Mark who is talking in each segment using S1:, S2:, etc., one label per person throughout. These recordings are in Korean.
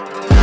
S1: Bye.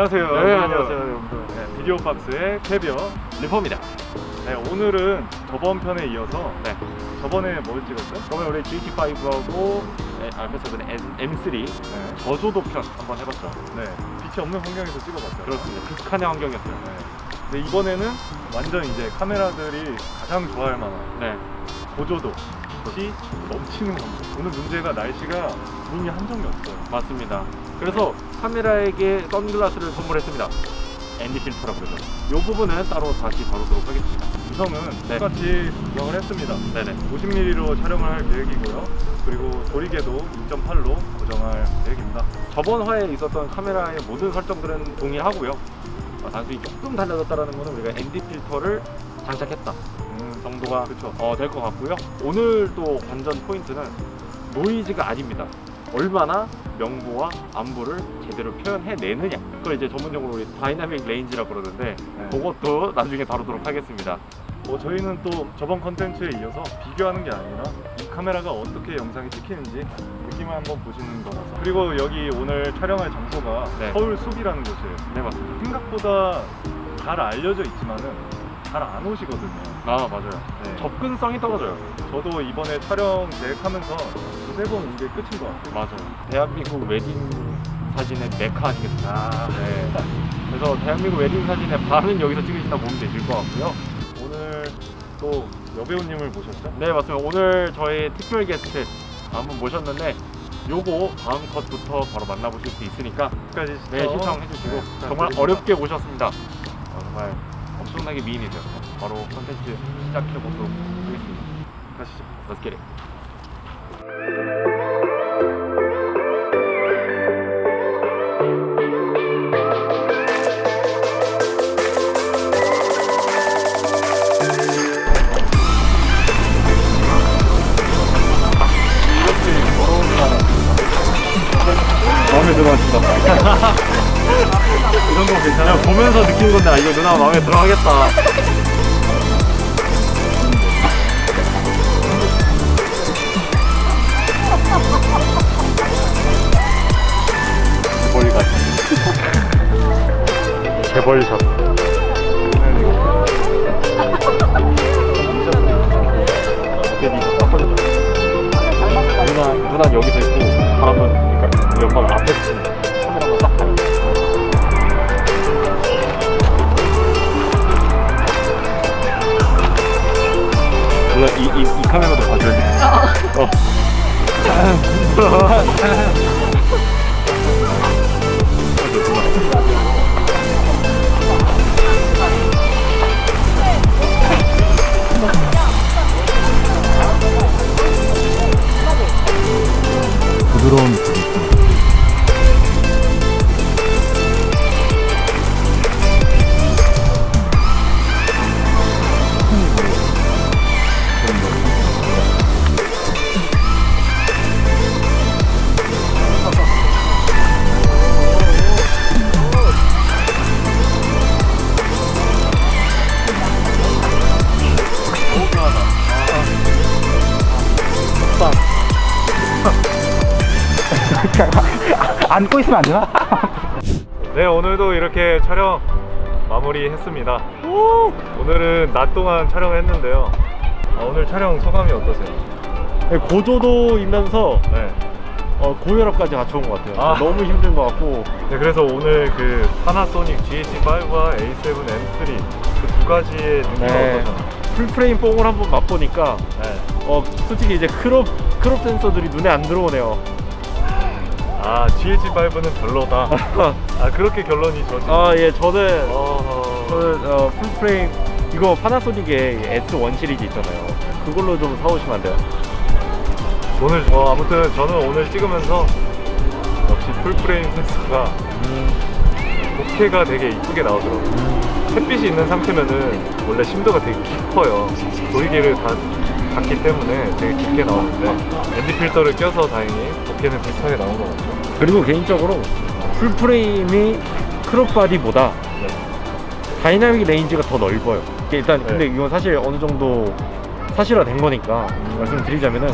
S1: 안녕하세요.
S2: 네,
S1: 여러분.
S2: 안녕하세요, 여러분들.
S1: 네, 비디오 박스의 캐비어.
S2: 리퍼입니다.
S1: 네, 오늘은 저번 편에 이어서
S2: 네.
S1: 저번에 뭘 찍었죠?
S2: 그러면 우리 GT5하고 알파7 M3
S1: 네.
S2: 저조도 편 한번 해봤죠.
S1: 네. 빛이 없는 환경에서 찍어봤죠.
S2: 그렇습니다. 극한의 환경이었어요.
S1: 네. 근데 이번에는 완전 이제 카메라들이 가장 좋아할 만한
S2: 네.
S1: 고조도, 빛이 넘치는 환경. 오늘 문제가 날씨가 눈이 한정이 없어요.
S2: 맞습니다. 그래서 카메라에게 선글라스를 선물했습니다. 앤디 필터라고 그러죠. 이 부분은 따로 다시 다루도록 하겠습니다.
S1: 우선은
S2: 네.
S1: 똑같이 구성을 했습니다.
S2: 네네.
S1: 50mm로 촬영을 할 계획이고요. 그리고 조리개도 2.8로 고정할 계획입니다.
S2: 저번 화에 있었던 카메라의 모든 설정들은 동일하고요. 어, 단순히 조금 달라졌다는 것은 우리가 앤디 필터를 장착했다
S1: 음,
S2: 정도가. 어, 될 것 같고요. 오늘 또 관전 포인트는 노이즈가 아닙니다. 얼마나 명보와 안부를 제대로 표현해내느냐. 그걸 이제 전문용어로 우리 다이나믹 레인지라고 그러는데
S1: 네.
S2: 그것도 나중에 다루도록 하겠습니다.
S1: 뭐 저희는 또 저번 컨텐츠에 이어서 비교하는 게 아니라 이 카메라가 어떻게 영상이 찍히는지 느낌을 한번 보시는 거라서 그리고 여기 오늘 촬영할 장소가
S2: 네.
S1: 서울 숲이라는 곳이에요
S2: 네 맞습니다.
S1: 생각보다 잘 알려져 있지만은 잘 안 오시거든요
S2: 아 맞아요.
S1: 네.
S2: 접근성이 떨어져요.
S1: 저도 이번에 촬영 계획하면서 두세 번온게 끝인 것 같아요
S2: 맞아요. 대한민국 웨딩 사진의 메카 아니겠습니까?
S1: 아,
S2: 네. 그래서 대한민국 웨딩 사진의 반은 여기서 찍으신다 보면 되실 것 같고요.
S1: 오늘 또 여배우님을 모셨죠?
S2: 네 맞습니다. 오늘 저희 특별 게스트 한 분 모셨는데 요거 다음 컷부터 바로 만나보실 수 있으니까
S1: 끝까지
S2: 네 시청해 주시고
S1: 네,
S2: 정말
S1: 부탁드립니다.
S2: 어렵게 오셨습니다. 어, 정말 엄청나게 미인이 되었어요. 바로 컨텐츠 시작해 보도록 하겠습니다.
S1: 가시죠
S2: Let's get it.
S1: 마음에 들어하신다 이 정도 괜찮아요?
S2: 보면서 느낀 건데 아, 이거 누나 마음에 들어하겠다.
S1: 재벌 같은
S2: 재벌샷. 누나 누나 여기서 누나 이, 이, 이 카메라도 봐줘야 돼. 어.
S1: 부드러운
S3: 안고 있으면 안 되나?
S1: 네 오늘도 이렇게 촬영 마무리했습니다 오늘은 낮 동안 촬영을 했는데요 아, 오늘 촬영 소감이 어떠세요?
S2: 네, 고조도이면서
S1: 네.
S2: 어, 고혈압까지 같이 온것 같아요.
S1: 아.
S2: 너무 힘든 것 같고
S1: 네 그래서 오늘 그 파나소닉 GH5와 A7 M3 그 두 가지의 능력
S2: 네.
S1: 어떠셨나요?
S2: 풀프레임 뽕을 한번 맛보니까
S1: 네.
S2: 어, 솔직히 이제 크롭 크롭 센서들이 눈에 안 들어오네요.
S1: 아 GH5는 별로다 아 그렇게 결론이 저지
S2: 아 예, 저는
S1: 어허.
S2: 저는 어, 풀프레임
S4: 이거 파나소닉의 S1 시리즈 있잖아요. 그걸로 좀 사오시면 안 돼요?
S5: 오늘 저 아무튼 저는 오늘 찍으면서 역시 풀프레임 센서가 4K가 되게 이쁘게 나오더라고요. 햇빛이 있는 상태면은 원래 심도가 되게 깊어요. 도이기를 다 닫기 때문에 되게 깊게 나오는데 ND 필터를 껴서 다행히 4K는 비슷하게 나온 것 같죠.
S4: 그리고 개인적으로 풀프레임이 크롭바디보다
S5: 네.
S4: 다이나믹 레인지가 더 넓어요. 이게 일단 근데
S5: 네.
S4: 이건 사실 어느 정도 사실화된 거니까 말씀드리자면은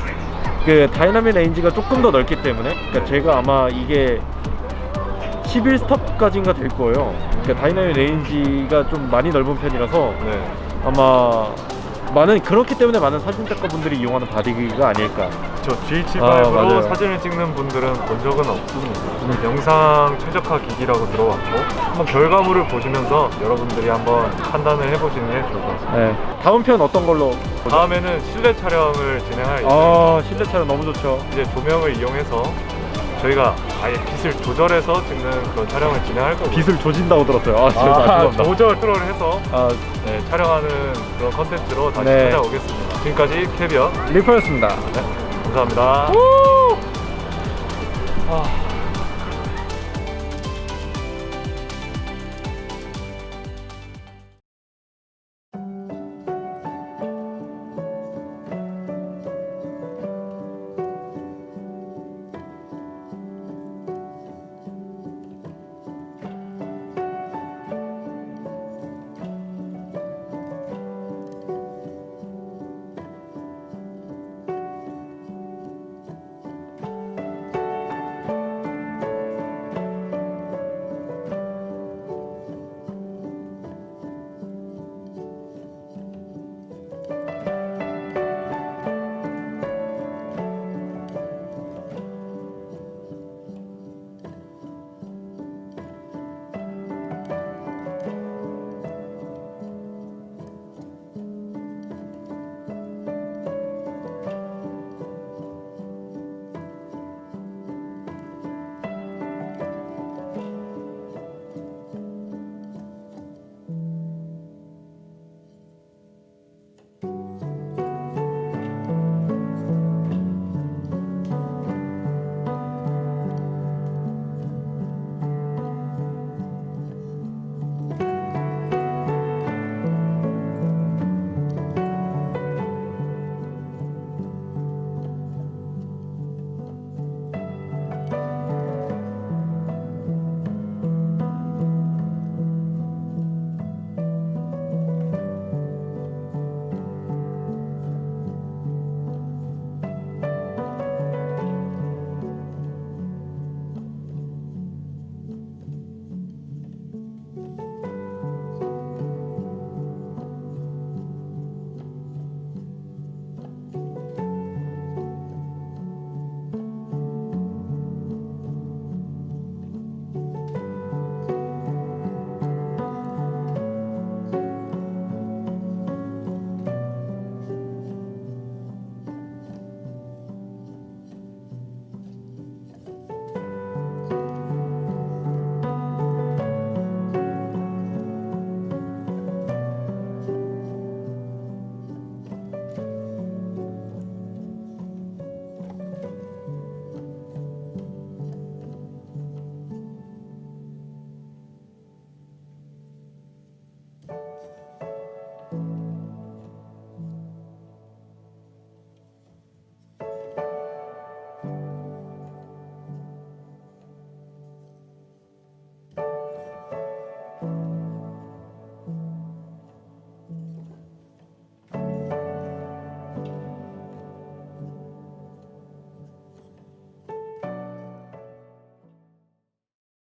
S4: 그 다이나믹 레인지가 조금 더 넓기 때문에 그러니까
S5: 네.
S4: 제가 아마 이게 11스톱까지인가 될 거예요. 그러니까 다이나믹 레인지가 좀 많이 넓은 편이라서
S5: 네.
S4: 아마 많은 그렇기 때문에 많은 사진 작가분들이 이용하는 바디가 아닐까.
S5: 저 GH5로
S4: 아, 맞아요.
S5: 사진을 찍는 분들은 본 적은 없습니다. 영상 최적화 기기라고 들어왔고 한번 결과물을 보시면서 여러분들이 한번 판단을 해보시는 게 좋을 것 같습니다.
S4: 네. 다음 편 어떤 걸로?
S5: 다음에는 실내 촬영을 진행할 예정입니다.
S4: 아 실내 촬영 너무 좋죠.
S5: 이제 조명을 이용해서 저희가 아예 빛을 조절해서 찍는 그런 촬영을 진행할 거고요.
S4: 빛을 조진다고 들었어요. 아, 진짜
S5: 아,
S4: 죄송합니다.
S5: 조절을 해서
S4: 아,
S5: 네, 촬영하는 그런 컨텐츠로 다시
S4: 네.
S5: 찾아오겠습니다. 지금까지 캐비어
S4: 리퍼였습니다.
S5: 감사합니다.
S4: 아,